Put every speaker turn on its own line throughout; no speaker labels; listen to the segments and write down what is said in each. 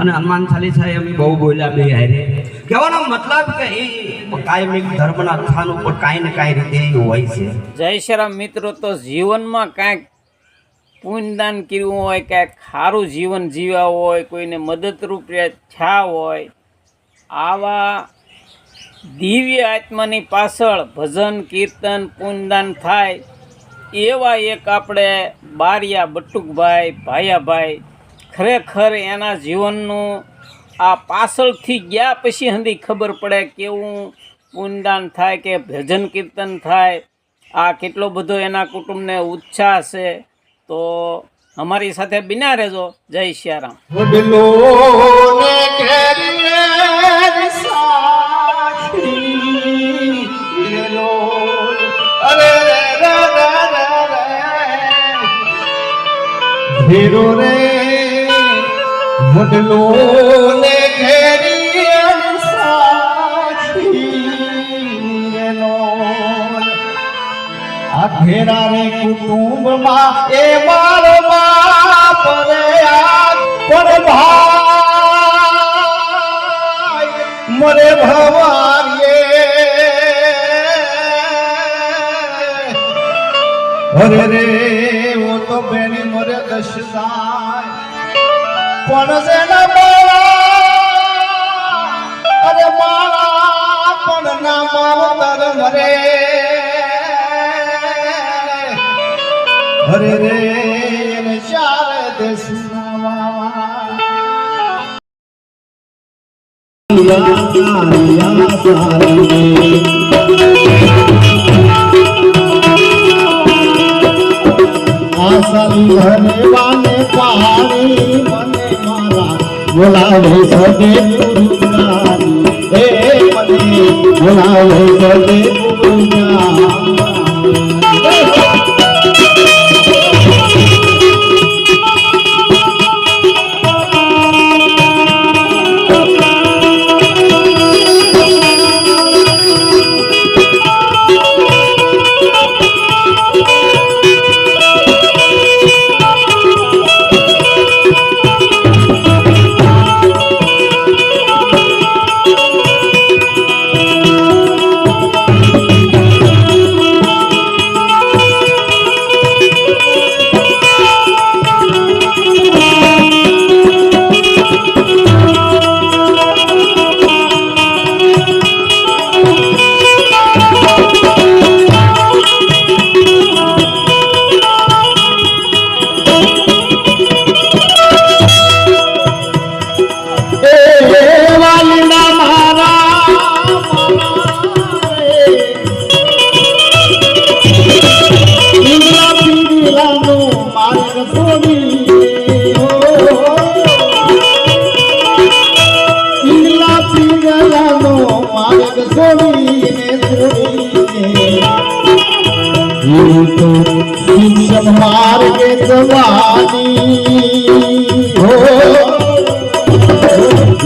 અને હનુમાન ચાલીસા અમે બહુ બોલ્યા બે હારે. કહેવાનો મતલબ કે એ કાયમિક ધર્મના સ્થાન ઉપર કાંઈ ને કાંઈ રીતે હોય છે.
જય શ્રી રામ મિત્રો, તો જીવનમાં કાંઈક પુણ્યદાન કર્યું હોય, કાંઈક સારું જીવન જીવ્યા હોય, કોઈને મદદરૂપ થયા હોય, આવા દિવ્ય આત્માની પાછળ ભજન, કીર્તન, પુણ્યદાન થાય, એવા એક આપણે બારિયા બટુકભાઈ, ભાયાભાઈ ખરેખર એના જીવનનું આ પાછળથી ગયા પછી હંધી ખબર પડે કેવું પુનદાન થાય કે ભજન કીર્તન થાય, આ કેટલો બધો એના કુટુંબને ઉત્સાહ છે. તો અમારી સાથે બિના રહેજો. જય શ્યારામ.
રે રે રે. ઘેરો ઘેરા રે કુટુંબમાં એ મારો બાપ રે પણ ભાઈ, મરે ભવારીએ અરે રે, ઓ તો બેની, મરે દશદાય જેના માળા અરે માળા પણ ના માવતર મરે. હરે રે એને ચાર બોલાવે સદે ગુરુનારી હે મને બોલાવે માર્ગે જવાની હો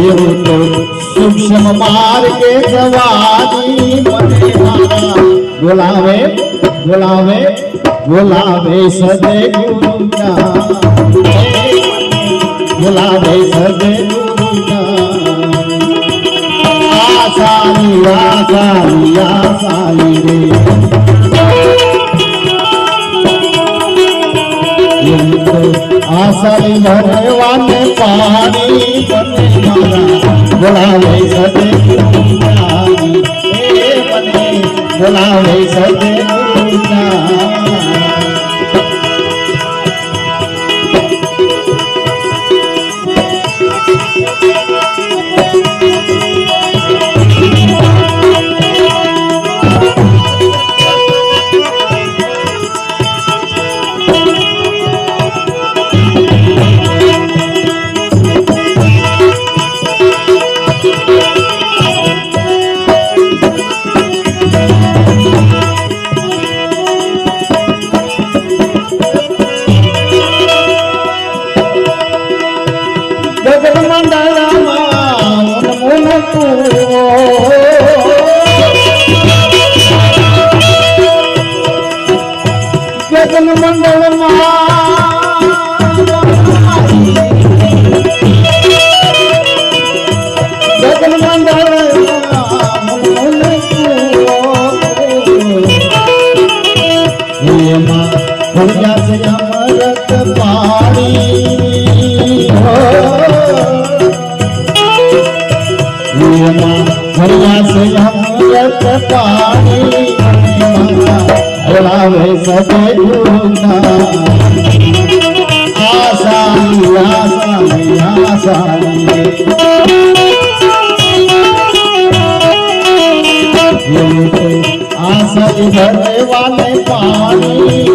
એવું તો સૂક્ષ્મ માર્ગે જવાની મને મારા બોલાવે બોલાવે બોલાવે સદે ગુરુના બોલાવે સદે ગુરુના આસાની આસાની ભરવાને પાણી. બોલાવે સદે બોલાવે સદે ભર્યા છે અમૃત પાણી બોલાવે સદે ગુના આસાની આસાની આસાની આસાની ભરવાને પાણી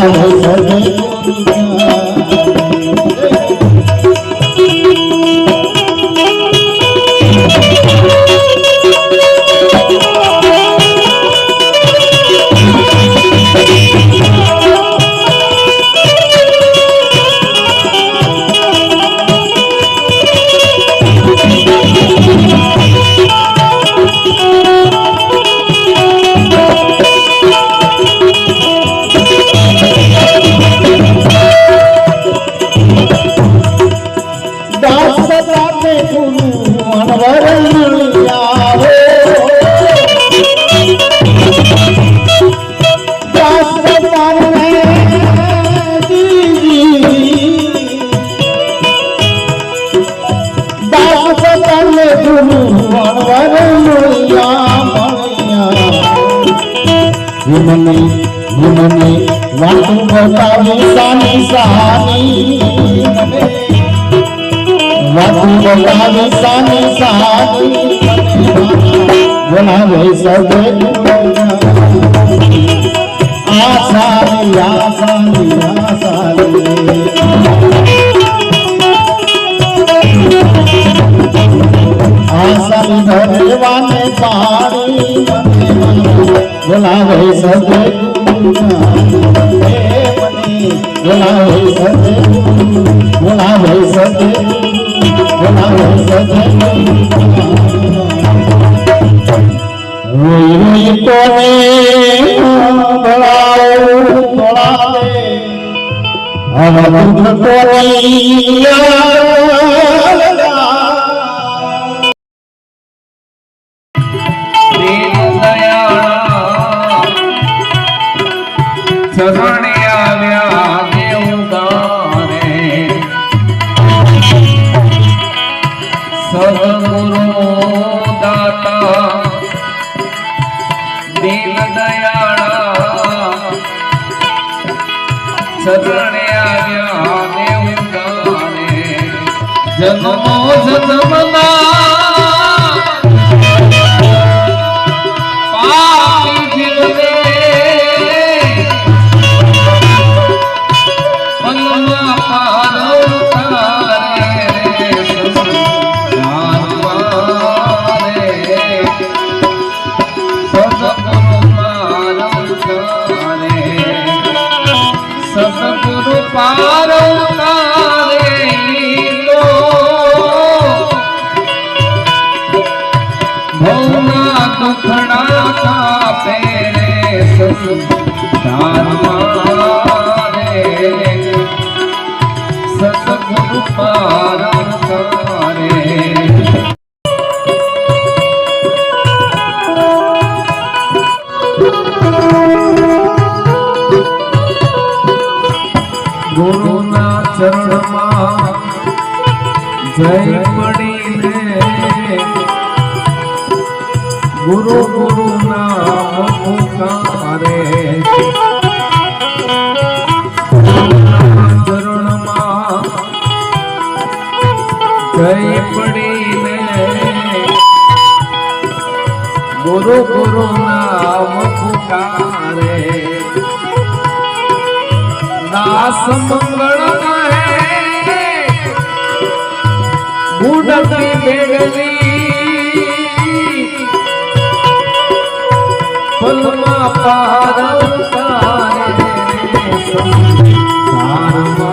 બોલાવો સદે મને મને વાતું બતાવી સાની સાની વાતું બતાવી સાની સાની. બોલાવે સદે. આસાની આસાની રોઈ ભણાવે બોલાવે હવે દુઃખ
જન્મો જન્મના દુખડા કાપે રે સસુધારમારે સસગુરુ ચરણમાં જય પડીને ગુરુ ગુરુ નામ પુકારે ચરણમાં જય પડીને ગુરુ ગુરુ નામ પુકારે દાસ મંગળ કહે ગુણતી પલમાં પાર ઉતારે સંસાર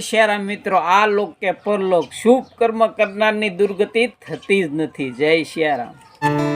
જય મિત્રો, આ લોક કે પરલોક શુભ કર્મ કરનારની દુર્ગતિ થતી જ નથી. જય શ્યારામ.